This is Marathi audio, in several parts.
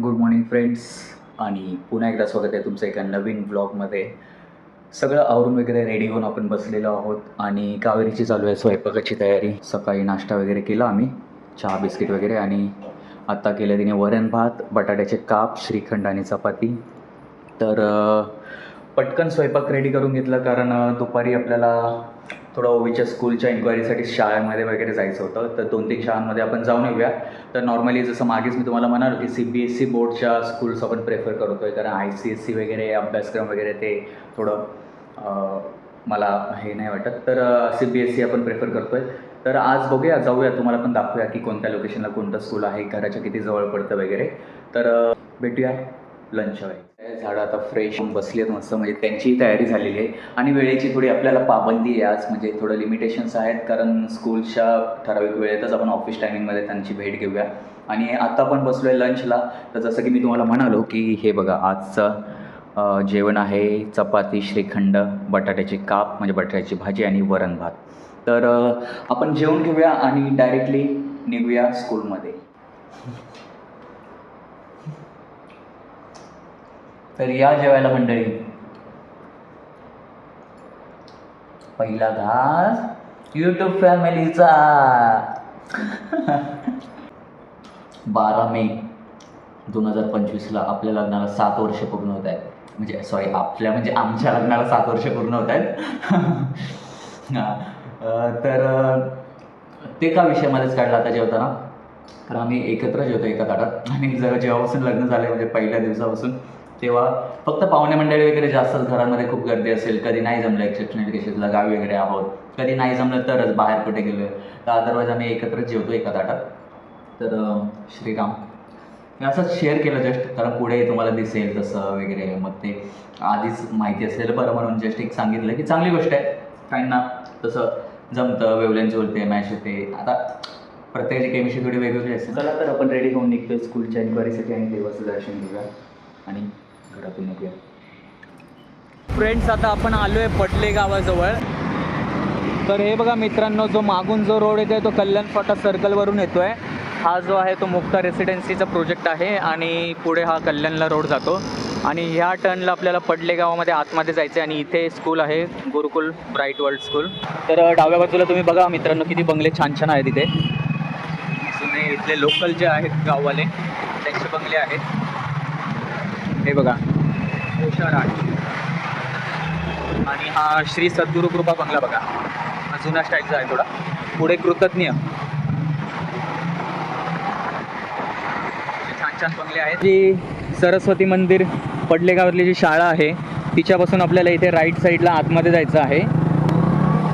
गुड मॉर्निंग फ्रेंड्स आणि पुन्हा एकदा स्वागत आहे तुमचं एका नवीन ब्लॉगमध्ये सगळं आवरून वगैरे रेडी होऊन आपण बसलेलो आहोत. आणि कावेरीची चालू आहे स्वयंपाकाची तयारी. सकाळी नाश्ता वगैरे केला आम्ही. चहा बिस्किट वगैरे आणि आत्ता केलं तिने वरण भात बटाट्याचे काप श्रीखंड आणि चपाती. तर पटकन स्वयंपाक रेडी करून घेतला कारण दुपारी आपल्याला थोडं ओवीच्या स्कूलच्या इन्क्वायरीसाठी शाळेमध्ये वगैरे जायचं होतं. तर दोन तीन शाळांमध्ये आपण जाऊन येऊया. तर नॉर्मली जसं मागेच मी तुम्हाला म्हणालो की सी बी एस सी बोर्डच्या स्कूल्स आपण प्रेफर करतो आहे कारण आय सी एस सी वगैरे अभ्यासक्रम वगैरे ते थोडं मला हे नाही वाटत. तर सी बी एस सी आपण प्रेफर करतो आहे तर आज बघूया जाऊया. तुम्हाला पण दाखवूया की कोणत्या लोकेशनला कोणतं स्कूल आहे. घराच्या किती जवळ पडतं वगैरे. तर भेटूया. लंच वेळी झाडं आता फ्रेश होऊन बसली आहेत मस्त. म्हणजे त्यांचीही तयारी झालेली आहे. आणि वेळेची थोडी आपल्याला पाबंदी आहे आज. म्हणजे थोडं लिमिटेशन्स आहेत. कारण स्कूलच्या ठराविक वेळेतच आपण ऑफिस टायमिंगमध्ये त्यांची भेट घेऊया. आणि आता पण बसलो आहे लंचला तर जसं की मी तुम्हाला म्हणालो की हे बघा आजचं जेवण आहे चपाती श्रीखंड बटाट्याचे काप म्हणजे बटाट्याची भाजी आणि वरण भात. तर आपण जेवण घेऊया आणि डायरेक्टली निघूया स्कूलमध्ये तर या जेवायला मंडळी. पहिला घास युट्यूब फॅमिलीचा बारा मे दोन हजार पंचवीसला आपल्या लग्नाला सात वर्ष पूर्ण होत आहेत. म्हणजे सॉरी आपल्या म्हणजे आमच्या लग्नाला सात वर्ष पूर्ण होत आहेत. तर ते का विषय मध्येच काढला आता जेवताना? तर आम्ही एकत्र जेवतो एका ताटात. आणि जरा जेव्हापासून लग्न झालं म्हणजे पहिल्या दिवसापासून तेव्हा फक्त पाहुणे मंडळी वगैरे जास्त घरांमध्ये खूप गर्दी असेल कधी नाही जमलं एक्सेप्शनल केसेसला गावी वगैरे आहोत कधी नाही जमलं तरच बाहेर कुठे गेलो तर अदरवाईज आम्ही एकत्रच जेवतो एका ताटात. तर श्रीराम. मी असंच शेअर केलं जस्ट कारण पुढे तुम्हाला दिसेल तसं वगैरे मग ते आधीच माहिती असलेलं बरं म्हणून जस्ट एक सांगितलं की चांगली गोष्ट आहे. काहींना तसं जमतं वेवलेन बोलते मॅच होते. आता प्रत्येकाची केमिस्ट्री थोडी वेगवेगळी असते. चला तर आपण रेडी होऊन निघतो स्कूलच्या इन्क्वायरीसाठी आणि देवाचं दर्शन घेऊया. आणि घरातून निघूया फ्रेंड्स आता आपण आलो आहे पटले गावाजवळ. तर हे बघा मित्रांनो जो मागून जो रोड येतोय तो कल्याण फाटा सर्कलवरून येतोय. हा जो आहे तो मुक्ता रेसिडेन्सीचा प्रोजेक्ट आहे आणि पुढे हा कल्याणला रोड जातो. आणि ह्या टर्नला आपल्याला पडले गावामध्ये आतमध्ये जायचं आहे आणि इथे स्कूल आहे गुरुकुल ब्राईट वर्ल्ड स्कूल तर डाव्या बाजूला तुम्ही बघा मित्रांनो किती बंगले छान छान आहेत इथे. इथले लोकल जे आहेत गाववाले त्यांचे बंगले आहेत. हे बघा. ओशाराट आणि हा श्री सद्गुरु कृपा बंगला बघा. हा जुना स्टाईलचा आहे थोडा. पुढे कृतज्ञ. छान छान बंगले आहेत. जी सरस्वती मंदिर पडलेगावतली जी शाळा आहे तिच्यापासून आपल्याला इथे राईट साईडला आतमध्ये जायचं आहे.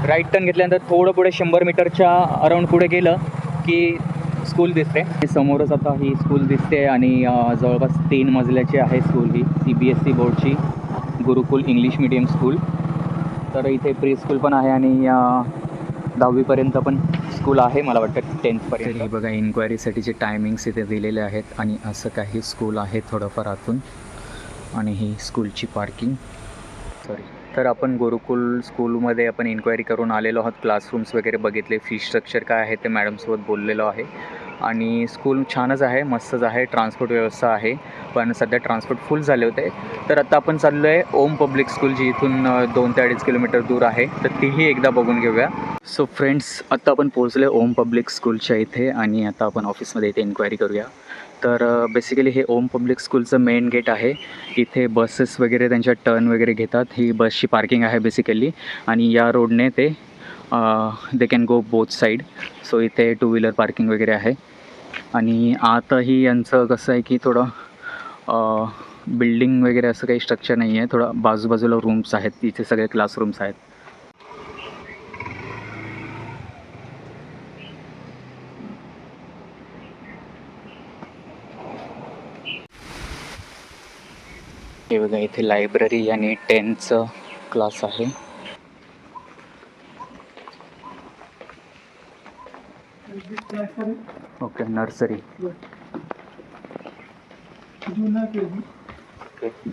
राईट टर्न घेतल्यानंतर थोडं पुढे शंभर मीटरच्या अराऊंड पुढे गेलं की स्कूल दिसते. समोरच आता ही स्कूल दिसते आणि जवळपास तीन मजल्याची आहे स्कूल ही सी बी एस सी बोर्डची गुरुकुल इंग्लिश मिडियम स्कूल तर इथे प्री स्कूल पण आहे आणि दहावीपर्यंत पण स्कूल आहे मला वाटतं टेन्थपर्यंत हे बघा इन्क्वायरीसाठीचे टायमिंग्स इथे दिलेले आहेत आणि असं काही स्कूल आहे थोडंफार आतून आणि ही स्कूलची पार्किंग सॉरी तर आपण गुरुकुल स्कूलमध्ये आपण इन्क्वायरी करून आलेलो आहोत. क्लासरूम्स वगैरे बघितले. फी स्ट्रक्चर काय आहे ते मॅडमसोबत बोललेलो आहे. आणि स्कूल छानच आहे मस्तच आहे ट्रान्सपोर्ट व्यवस्था आहे. पण सध्या ट्रान्सपोर्ट फुल झाले होते. तर आता आपण चाललो आहे ओम पब्लिक स्कूल जी इथून दोन ते अडीच किलोमीटर दूर आहे. तर तीही एकदा बघून घेऊया. सो फ्रेंड्स आत्ता आपण पोहोचले ओम पब्लिक स्कूलच्या इथे आणि आता आपण ऑफिसमध्ये इथे इन्क्वायरी करूया. तर बेसिकली हे ओम पब्लिक स्कूलचं मेन गेट आहे. इथे बसेस वगैरे त्यांच्या टर्न वगैरे घेतात. ही बसची पार्किंग आहे बेसिकली आणि या रोडने ते they can go both side so इथे टू व्हीलर पार्किंग वगैरे आहे. आणि आताही यांचं कसं आहे की थोडं बिल्डिंग वगैरे असं काही स्ट्रक्चर नाही आहे. थोडं बाजूबाजूला रूम्स आहेत. तिथे सगळे क्लासरूम्स आहेत. हे बघा इथे लायब्ररी आणि टेनचं क्लास आहे. Okay nursery okay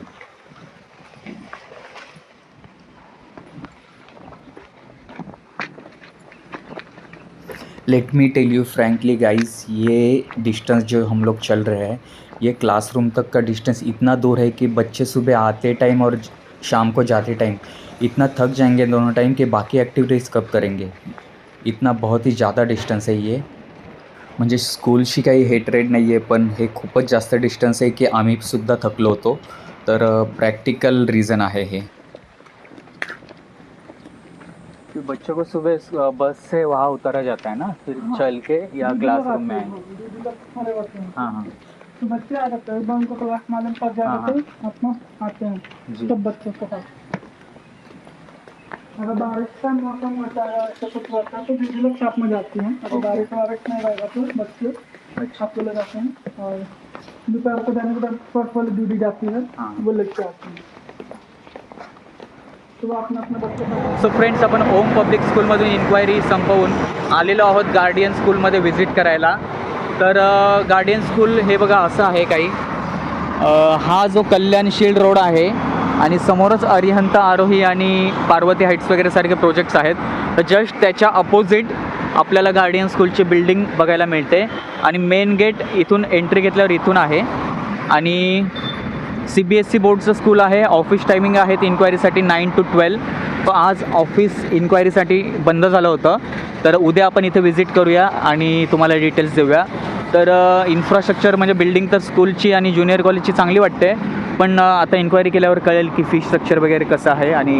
let me tell you frankly guys ये डिस्टेंस जो हम लोग चल रहे हैं ये क्लासरूम तक का डिस्टेंस इतना दूर है कि बच्चे सुबह आते टाइम और शाम को जाते टाइम इतना थक जाएँगे दोनों टाइम कि बाकी एक्टिविटीज़ कब करेंगे? इतना बहुत ही ज़्यादा डिस्टेंस है ये। म्हणजे स्कूलशी काही हेटरेट नाही आहे पण हे खूपच जास्त डिस्टन्स आहे की आम्हीसुद्धा थकलो होतो. तर प्रॅक्टिकल रिझन आहे हे. कि बच्चों को सुबह बस से वहाँ उतारा जाता है ना? फिर चल के या क्लासरूम में आएंगे हाँ हाँ। तो बच्चे आ जाते हैं उनको क्लास मालूम पड़ जाता है अपना आते हैं सब बच्चों के पास अगर बारिश का मौसम होता है ऐसा कुछ होता है तो लोग साथ में जाती हैं अगर। बारिश वारिश नहीं रहेगा तो बच्चे अच्छा. साथ में ले जाते. हैं और दोपहर को जाने के बाद फर्स्ट वाली दीदी जाती है। वो लेके आती है का सो फ्रेंड्स आपण ओम पब्लिक स्कूलमधून इन्क्वायरी संपवून आलेलो आहोत गार्डियन स्कूलमध्ये व्हिजिट करायला. तर गार्डियन स्कूल हे बघा असं आहे काही. हा जो कल्याणशील रोड आहे आणि समोरच अरिहंत आरोही आणि पार्वती हाईट्स वगैरे सारखे प्रोजेक्ट्स आहेत. तर जस्ट त्याच्या अपोजिट आपल्याला गार्डियन स्कूलची बिल्डिंग बघायला मिळते. आणि मेन गेट इथून एंट्री घेतल्यावर इथून आहे. आणि सी बी एस सी बोर्डचं स्कूल आहे. ऑफिस टायमिंग आहेत इन्क्वायरीसाठी नाईन टू ट्वेल्व. तर आज ऑफिस इन्क्वायरीसाठी बंद झालं होतं. तर उद्या आपण इथे व्हिजिट करूया आणि तुम्हाला डिटेल्स देऊया. तर इन्फ्रास्ट्रक्चर म्हणजे बिल्डिंग तर स्कूलची आणि ज्युनियर कॉलेजची चांगली वाटते. पण आता इन्क्वायरी केल्यावर कळेल की फी स्ट्रक्चर वगैरे कसं आहे आणि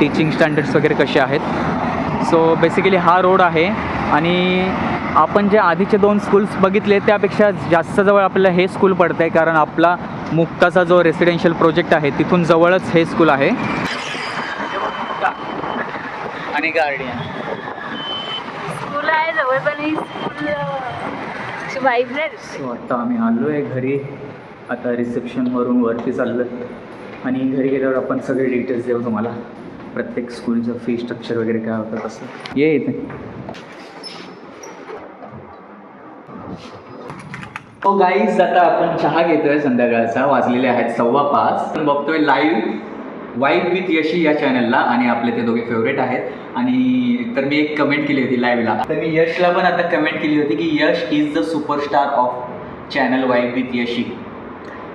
टीचिंग स्टँडर्ड्स वगैरे कसे आहेत. सो बेसिकली हा रोड आहे आणि आपण जे आधीचे दोन स्कूल्स बघितले त्यापेक्षा जास्त जवळ आपल्याला हे स्कूल पडतं आहे कारण आपला मुक्ताचा जो रेसिडेन्शियल प्रोजेक्ट आहे तिथून जवळच हे स्कूल आहे. आणि गार्डियन स्कूल आहे जवळ पण स्कूल सो आता आम्ही आलो आहे घरी. आता रिसेप्शनवरून वरती चाललं आणि घरी गेल्यावर आपण सगळे डिटेल्स देऊ तुम्हाला. प्रत्येक स्कूलचं फी स्ट्रक्चर वगैरे काय होतं तसं. ये इथे. हो गाईज आता आपण चहा घेतोय संध्याकाळचा. वाजलेले आहेत सव्वा पाच. पण बघतोय लाईव्ह वाईब विथ यशी या चॅनलला आणि आपले ते दोघे फेवरेट आहेत. आणि तर मी एक कमेंट केली होती लाईव्हला तर मी यशला पण आता कमेंट केली होती की Yash is the superstar of channel vibe with Yashi.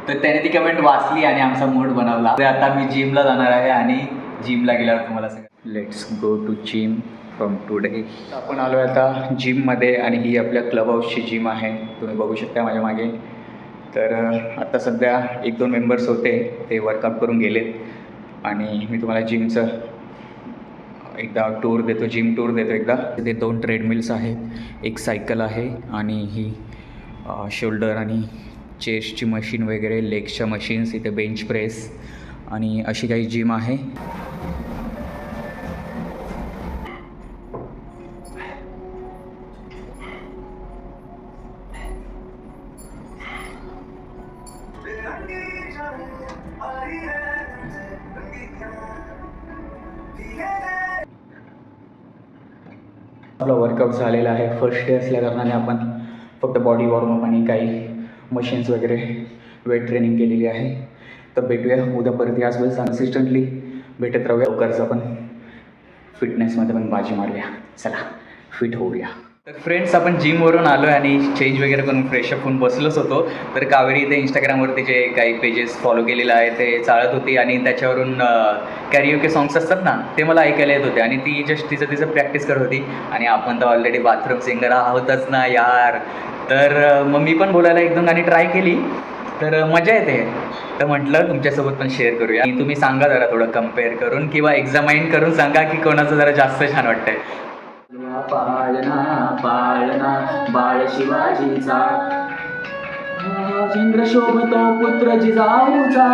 तर त्याने ती कमेंट वाचली आणि आमचा मूड बनवला. तर आता मी जिमला जाणार आहे आणि जिमला गेल्यावर तुम्हाला सगळं let's go to gym from today आपण आलो आहे आता जिममध्ये आणि ही आपल्या क्लब हाऊसची जिम आहे. तुम्ही बघू शकता माझ्या मागे. तर आता सध्या एक दोन मेंबर्स होते. ते वर्कआउट करून गेलेत. आणि मी तुम्हाला जिमचं एकदा टूर देतो जिम टूर देतो एकदा. तिथे दोन ट्रेडमिल्स आहेत एक सायकल आहे आणि ही शोल्डर आणि चेस्टची मशीन वगैरे लेग्सच्या मशीन्स इथे बेंच प्रेस आणि अशी काही जिम आहे. फर्स्ट डे असल्या कारणाने आपण फक्त बॉडी वॉर्मअप आणि काही मशीन्स वगैरे वेट ट्रेनिंग केलेली आहे. तर भेटूया. उद्या परत याच वेळेस कन्सिस्टंटली भेटत राहूया. लवकरच आपण फिटनेसमध्ये पण बाजी मारूया. चला फिट होऊया. तर फ्रेंड्स आपण जिमवरून आलो आहे आणि चेंज वगैरे करून फ्रेशअप होऊन बसलोच होतो. तर कावेरी इथे इंस्टाग्रामवरती जे काही पेजेस फॉलो केलेलं आहे ते चालत होती आणि त्याच्यावरून कॅरिओके सॉंग्स असतात ना ते मला ऐकायला येत होते. आणि ती जस्ट तिचं तिचं प्रॅक्टिस करत होती. आणि आपण तर ऑलरेडी बाथरूम सिंगर आहोतच ना यार. तर मग मी पण बोलायला एक दोन गाणी ट्राय केली. तर मजा येते. तर म्हटलं तुमच्यासोबत पण शेअर करूया. आणि तुम्ही सांगा जरा थोडं कंपेअर करून किंवा एक्झामाइन करून सांगा की कोणाचं जरा जास्त छान वाटतंय. पाळणा पाळणा बाळ शिवाजीचा. चंद्र शोभतो पुत्र जिजाऊचा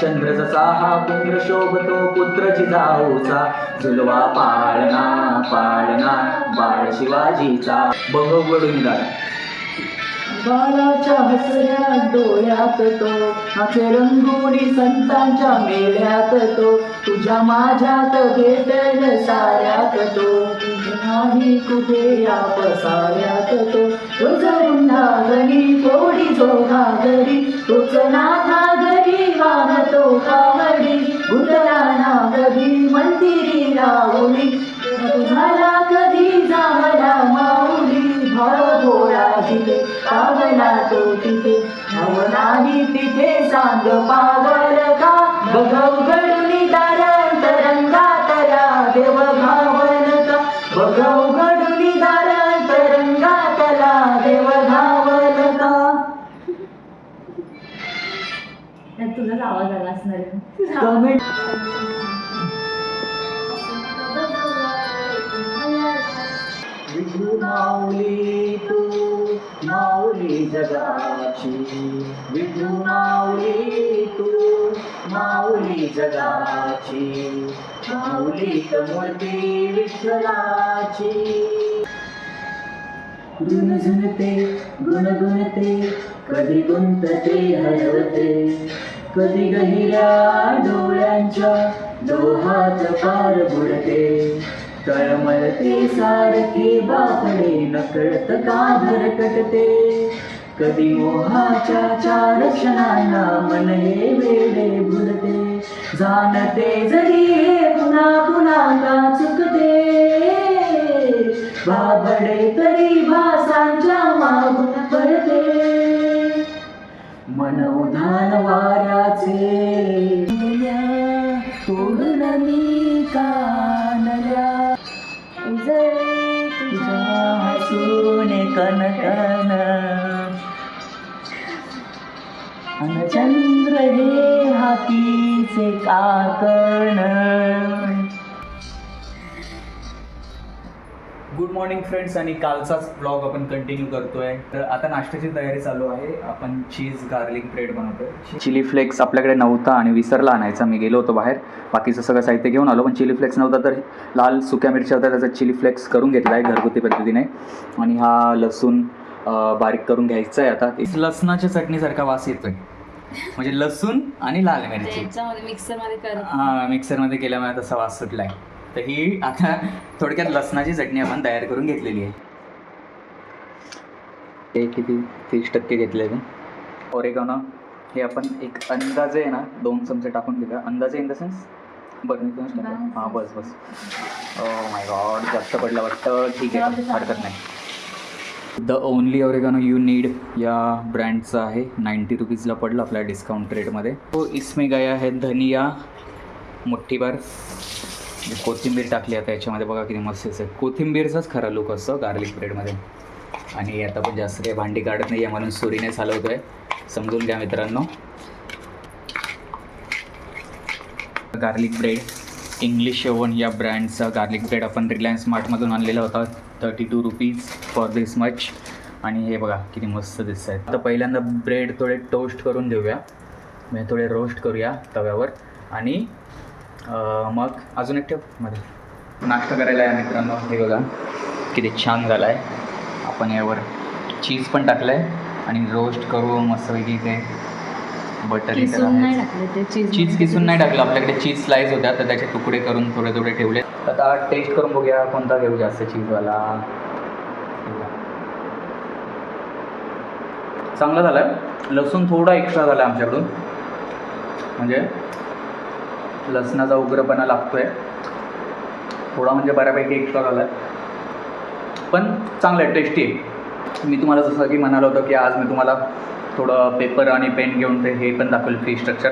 चंद्र जसा हा पुंद्र शोभतो पुत्र जिजाऊचा झुलवा पाळणा पाळणा बाळ शिवाजीचा. बघ वडून बाळाच्या हसऱ्या डोळ्यात तो असे रंगोळी संतांच्या मेल्यात तो तुझ्या माझ्यात भेटेल साऱ्यात तो. नाही कुठे या पसाऱ्यात तो. तोच रुंदा घरी थोडी घागरी घरी तोच नाथा घरी वाहतो कावडी. गुंडला ना कधी मंदिरी लावली. तुझाला कधी जावला माऊली? भाव भोळा जिथे पावला तो तिथे. नव नाही तिथे सांग पावल का? बघव घडुनी तुझाच आवाज आला असणार. आहे. कमेंट विठू माऊली तू माऊली जगाची. विठू माऊली तू माऊली जगाची. माऊली मूर्ती विठ्ठलाची. गुणगुणते गुणगुणते कधी गुंतते हरवते. कधी गहिऱ्या डोळ्यांच्या डोहात पार बुडते. कळमळते सारखे बापडे नकळत का भरकटते? कधी मोहाच्या चार क्षणांना मन हे वेडे बुडते. जाणते जरी हे पुन्हा पुन्हा का चुकते? बाबडे तरी भासांच्या मागून पडते मन उधान वाऱ्याचे तोडून मी कानल्या उजळे तुझ्या हसूने कनकन अनचंद्र हे हातीचे काकण. गुड मॉर्निंग फ्रेंड्स आणि कालचाच ब्लॉग आपण कंटिन्यू करतोय. तर आता नाश्त्याची तयारी चालू आहे. आपण चीज गार्लिक ब्रेड बनवतोय. चिली फ्लेक्स आपल्याकडे नव्हता आणि विसरला आणायचा. मी गेलो होतो बाहेर. बाकीचं सगळं साहित्य घेऊन आलो पण चिली फ्लेक्स नव्हता तर लाल सुक्या मिरच्या होत्या त्याचा चिली फ्लेक्स करून घेतला आहे घरगुती पद्धतीने. आणि हा लसूण बारीक करून घ्यायचा आहे आता. लसणाच्या चटणीसारखा वास येतोय. म्हणजे लसूण आणि लाल मिरची. मिक्सरमध्ये हा मिक्सरमध्ये केल्यामुळे तसा वास सुटलाय. तर ही आता थोडक्यात लसणाची चटणी आपण तयार करून घेतलेली आहे. ते किती? तीस टक्के घेतले ते ओरेगानो हे आपण एक अंदाजे आहे ना दोन चमचे टाकून घेऊया अंदाजे इन द सेन्स बरं मी हां बस बस. ओ माय गॉड जास्त पडलं वाटतं. ठीक आहे हरकत नाही. The only oregano you need या ब्रँडचं आहे. नाईंटी रुपीजला पडलं आपल्या डिस्काउंट रेटमध्ये तो इसमें गया है धनिया. मुठ्ठीभर कोथिंबीर टाकली आता याच्यामध्ये. बघा किती मस्त आहे. कोथिंबीरचाच खरा लुक असतो गार्लिक ब्रेडमध्ये आणि आता पण जास्त काही भांडी काढत नाही आहे म्हणून सुरीने चालवतो आहे समजून घ्या मित्रांनो. गार्लिक ब्रेड इंग्लिश ओवन या ब्रँडचा गार्लिक ब्रेड आपण रिलायन्स मार्टमधून आणलेला होता. Thirty two rupees for this much आणि हे बघा किती मस्त दिसत आहेत आता पहिल्यांदा ब्रेड थोडे टोस्ट करून देऊया म्हणजे थोडे रोस्ट करूया तव्यावर. आणि मग अजून एक ठेवमध्ये. नाश्ता करायला आहे मित्रांनो. हे बघा किती छान झाला आहे आपण यावर चीज पण टाकलं आहे आणि रोस्ट करू मस्तपैकी ते बटर चीज किसून नाही टाकलं. आपल्याकडे चीज स्लाइस होत्या तर त्याचे तुकडे करून थोडे थोडे ठेवले. आता टेस्ट करून बघूया कोणता घेऊ जास्त चीजवाला चांगला झाला आहे लसूण थोडा एक्स्ट्रा झाला आमच्याकडून. म्हणजे लसणाचा उग्रपणा लागतो आहे थोडा म्हणजे बऱ्यापैकी एक्स्ट्रा झाला आहे पण चांगलं आहे टेस्टी आहे. मी तुम्हाला जसं की म्हणालो होतो की आज मी तुम्हाला थोडं पेपर आणि पेन घेऊन ते हे पण दाखवेल फी स्ट्रक्चर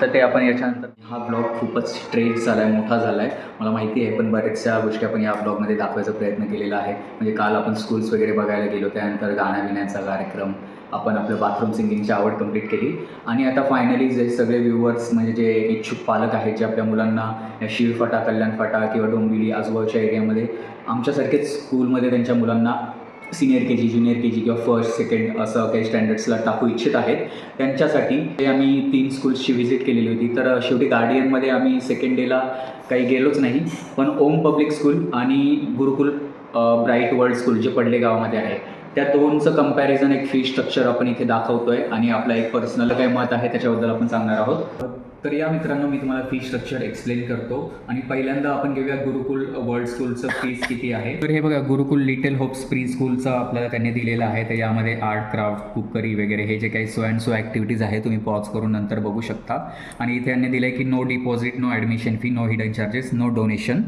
तर ते आपण याच्यानंतर हा ब्लॉग खूपच स्ट्रेच झाला आहे मोठा झाला आहे मला माहिती आहे पण बऱ्याचशा गोष्टी आपण या ब्लॉगमध्ये दाखवायचा प्रयत्न केलेला आहे. म्हणजे काल आपण स्कूल्स वगैरे बघायला गेलो त्यानंतर गाण्याबिण्याचा कार्यक्रम आपण आपलं बाथरूम सिंगिंगची आवड कंप्लीट केली. आणि आता फायनली जे सगळे व्ह्युअर्स म्हणजे जे इच्छुक पालक आहेत जे आपल्या मुलांना या कल्याण कल्याणफाटा किंवा डोंबिवली आजूबाजूच्या एरियामध्ये आमच्यासारखेच स्कूलमध्ये त्यांच्या मुलांना senior K G junior K जी किंवा फर्स्ट सेकंड असं काही स्टँडर्ड्सला टाकू इच्छित आहेत. त्यांच्यासाठी ते आम्ही तीन स्कूल्सची व्हिजिट केलेली होती तर शेवटी गार्डियनमध्ये आम्ही सेकंड डेला काही गेलोच नाही पण ओम पब्लिक स्कूल आणि गुरुकुल ब्राईट वर्ल्ड स्कूल जे पडले गावामध्ये आहे. त्या दोनचं कंपॅरिझन एक फी स्ट्रक्चर आपण इथे दाखवतोय आणि आपला एक पर्सनल काय मत आहे त्याच्याबद्दल आपण सांगणार आहोत. तर या मित्रांनो मी तुम्हाला फी स्ट्रक्चर एक्सप्लेन करतो आणि पहिल्यांदा आपण घेऊया गुरुकुल वर्ल्ड स्कूलचं फीस किती आहे. तर हे बघा गुरुकुल लिटल होप्स प्री स्कूलचं आपल्याला त्यांनी दिलेलं आहे. तर यामध्ये आर्ट क्राफ्ट कुकरी वगैरे हे जे काही सो अँड सो ॲक्टिव्हिटीज आहे तुम्ही पॉज करून नंतर बघू शकता. आणि इथे यांनी दिलं आहे की no deposit no admission fee no hidden charges no donation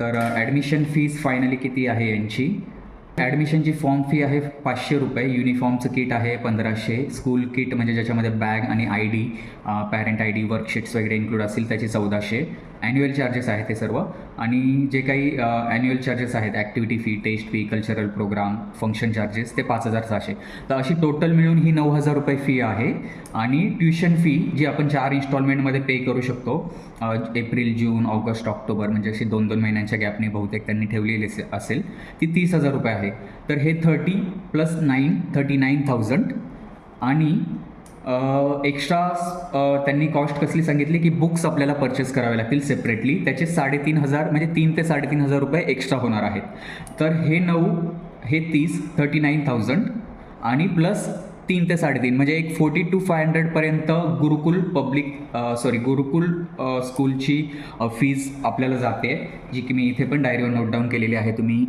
तर ॲडमिशन फीस फायनली किती आहे यांची? ॲडमिशनची फॉर्म फी आहे पाचशे रुपये. युनिफॉर्मचं किट आहे पंधराशे. स्कूल किट म्हणजे ज्याच्यामध्ये बॅग आणि I D parent I D worksheets वगैरे इन्क्लूड असतील त्याचे चौदाशे. ॲन्युअल चार्जेस आहेत ते सर्व. आणि जे काही ॲन्युअल चार्जेस आहेत activity fee test fee cultural program function charges ते पाच हजार सहाशे. तर अशी टोटल मिळून ही नऊ हजार रुपये फी आहे. आणि ट्युशन फी जी आपण चार इन्स्टॉलमेंटमध्ये पे करू शकतो एप्रिल जून ऑगस्ट ऑक्टोबर म्हणजे अशी दोन दोन महिन्यांच्या गॅपने बहुतेक त्यांनी ठेवलेली असेल ती तीस हजार रुपये आहे. तर हे thirty plus nine thirty nine thousand आणि एक्स्ट्रा त्यांनी कॉस्ट कसली सांगितली की बुक्स आपल्याला परचेस करावे लागतील सेपरेटली त्याचे साडेतीन हजार म्हणजे तीन ते साडेतीन हजार रुपये एक्स्ट्रा होणार आहेत. तर हे नऊ हे तीस थर्टी नाईन थाउजंड आणि प्लस तीन ते साडेतीन म्हणजे एक फोर्टी टू फाय हंड्रेडपर्यंत गुरुकुल पब्लिक सॉरी गुरुकुल स्कूलची फीज आपल्याला जाते जी की मी इथे पण डायरीवर नोट डाऊन केलेली आहे. तुम्ही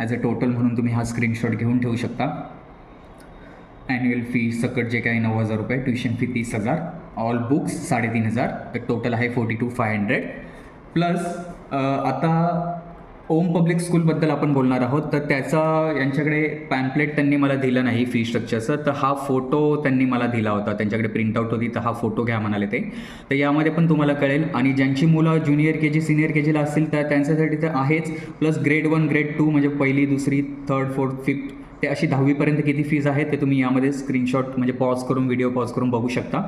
ॲज अ टोटल म्हणून तुम्ही हा स्क्रीनशॉट घेऊन ठेवू शकता. ॲन्युअल फी सकट जे काही नऊ हजार रुपये ट्युशन फी तीस हजार ऑल बुक्स साडेतीन हजार तर टोटल आहे forty two five hundred plus आता ओम पब्लिक स्कूलबद्दल आपण बोलणार आहोत. तर त्याचा यांच्याकडे पॅम्पलेट त्यांनी मला दिलं नाही फी स्ट्रक्चरचं तर हा फोटो त्यांनी मला दिला होता. त्यांच्याकडे प्रिंटआउट होती तर हा फोटो घ्या म्हणाले ते. तर यामध्ये पण तुम्हाला कळेल. आणि ज्यांची मुलं junior K G senior K जीला असतील तर त्यांच्यासाठी तर आहेच. Plus grade one grade two म्हणजे पहिली दुसरी थर्ड फोर्थ फिफ्थ ते अशी दहावीपर्यंत किती फीज आहे ते तुम्ही यामध्ये स्क्रीनशॉट म्हणजे पॉज करून व्हिडिओ पॉज करून बघू शकता.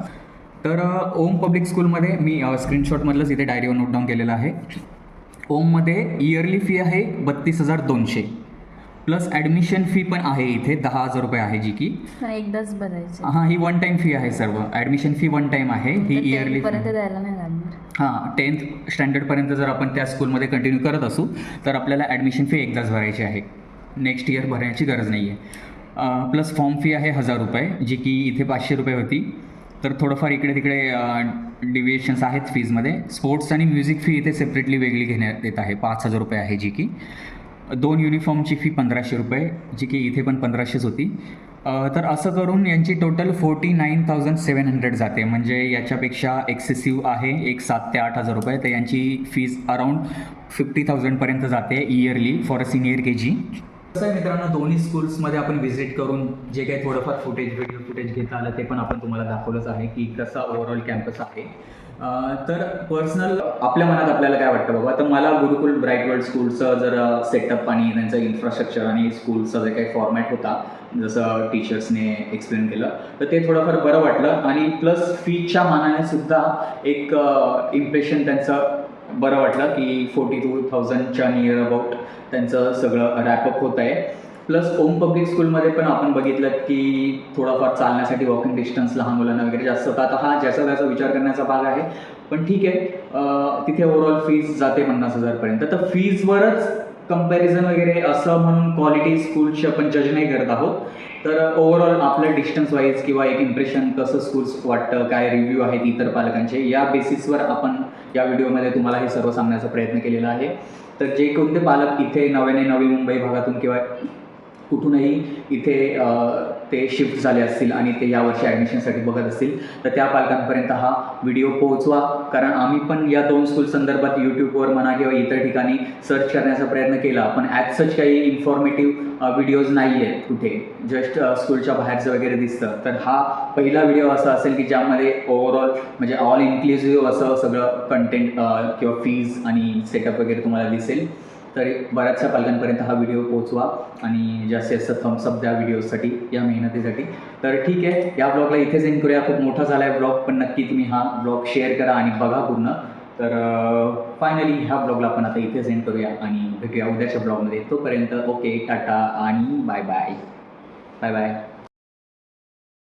तर ओम पब्लिक स्कूलमध्ये मी स्क्रीनशॉटमधलंच इथे डायरीवर नोट डाऊन केलेलं आहे. ओममध्ये इयरली फी आहे बत्तीस हजार दोनशे. प्लस ॲडमिशन फी पण आहे इथे दहा हजार रुपये आहे जी की. एकदाच भरायचं. हां ही वन टाईम फी आहे सर्व. ॲडमिशन फी वन टाईम आहे ही इयरली पर्यंत द्यायला नाही लागणार. हां टेन्थ स्टँडर्डपर्यंत जर आपण त्या स्कूलमध्ये कंटिन्यू करत असू तर आपल्याला ॲडमिशन फी एकदाच भरायची आहे. नेक्स्ट इयर भरण्याची गरज नाही आहे प्लस फॉर्म फी आहे हजार रुपये जी की इथे पाचशे रुपये होती. तर थोडंफार इकडे तिकडे डिव्हिएशन्स आहेत फीजमध्ये स्पोर्ट्स आणि म्युझिक फी इथे सेपरेटली वेगळी घेण्यात येत आहे. पाच हजार रुपये आहे जी की. दोन युनिफॉर्मची फी पंधराशे रुपये जी की इथे पण पंधराशेच होती. तर असं करून यांची total forty nine thousand seven hundred जाते. म्हणजे याच्यापेक्षा एक्सेसिव्ह आहे. एक सात ते आठ हजार रुपये. तर यांची फीज अराऊंड फिफ्टी थाउजंडपर्यंत जाते yearly for a senior K G. कसं आहे मित्रांनो दोन्ही स्कूल्समध्ये आपण व्हिजिट करून जे काही थोडंफार फुटेज व्हिडिओ फुटेज घेता आलं ते पण आपण तुम्हाला दाखवलंच आहे की कसा ओव्हरऑल कॅम्पस आहे. तर पर्सनल आपल्या मनात आपल्याला काय वाटतं बाबा? तर मला गुरुकुल ब्राईट वर्ल्ड स्कूलचं जर सेटअप आणि त्यांचं इन्फ्रास्ट्रक्चर आणि स्कूलचा जे काही फॉर्मॅट होता जसं टीचर्सने एक्सप्लेन केलं तर ते थोडंफार बरं वाटलं. आणि प्लस फीच्या मानाने सुद्धा एक इम्प्रेशन त्यांचं बरं वाटलं की फोर्टी टू थाउजंडच्या नियर अबाउट त्यांचं सगळं रॅपअप होत आहे प्लस ओम पब्लिक स्कूलमध्ये पण आपण बघितलं की थोडाफार चालण्यासाठी वॉकिंग डिस्टन्स लहान मुलांना वगैरे जास्त होता. आता हा ज्याचा त्याचा विचार करण्याचा भाग आहे. पण ठीक आहे तिथे ओव्हरऑल फीज जाते पन्नास हजारपर्यंत. तर फीजवरच कंपॅरिझन वगैरे असं म्हणून क्वालिटी स्कूलची आपण जज नाही करत आहोत. तर ओव्हरऑल आपलं डिस्टन्स वाईज किंवा एक इम्प्रेशन कसं स्कूल्स वाटतं काय रिव्ह्यू आहेत इतर पालकांचे या बेसिसवर आपण या व्हिडिओमध्ये तुम्हाला हे सर्व सांगण्याचा प्रयत्न केलेला आहे. तर जे कोणते पालक इथे नव्याने नवी मुंबई भागातून किंवा कुठूनही इथे ते शिफ्ट झाले असतील आणि ते यावर्षी ॲडमिशनसाठी बघत असतील तर त्या पालकांपर्यंत हा व्हिडिओ पोहोचवा. कारण आम्ही पण या दोन स्कूल संदर्भात यूट्यूबवर म्हणा किंवा इतर ठिकाणी सर्च करण्याचा प्रयत्न केला. पण ॲज सच काही इन्फॉर्मेटिव्ह व्हिडिओज नाही आहेत कुठे. जस्ट स्कूलच्या बाहेरचं वगैरे दिसतं. तर हा पहिला व्हिडिओ असा असेल की ज्यामध्ये ओव्हरऑल म्हणजे ऑल इन्क्लुझिव्ह असं सगळं कंटेंट किंवा फीज आणि सेटअप वगैरे तुम्हाला दिसेल. तरी बऱ्याचशा पालकांपर्यंत हा व्हिडिओ पोहोचवा आणि जास्तीत जास्त थम्सअप द्या व्हिडिओसाठी या मेहनतीसाठी. तर ठीक आहे या ब्लॉगला इथेच एंड करूया. खूप मोठा झाला आहे ब्लॉग पण नक्की तुम्ही हा ब्लॉग शेअर करा आणि बघा पूर्ण. तर फायनली ह्या ब्लॉगला आपण आता इथेच एंड करूया आणि भेटूया उद्याच्या ब्लॉगमध्ये तोपर्यंत ओके टाटा आणि बाय बाय बाय बाय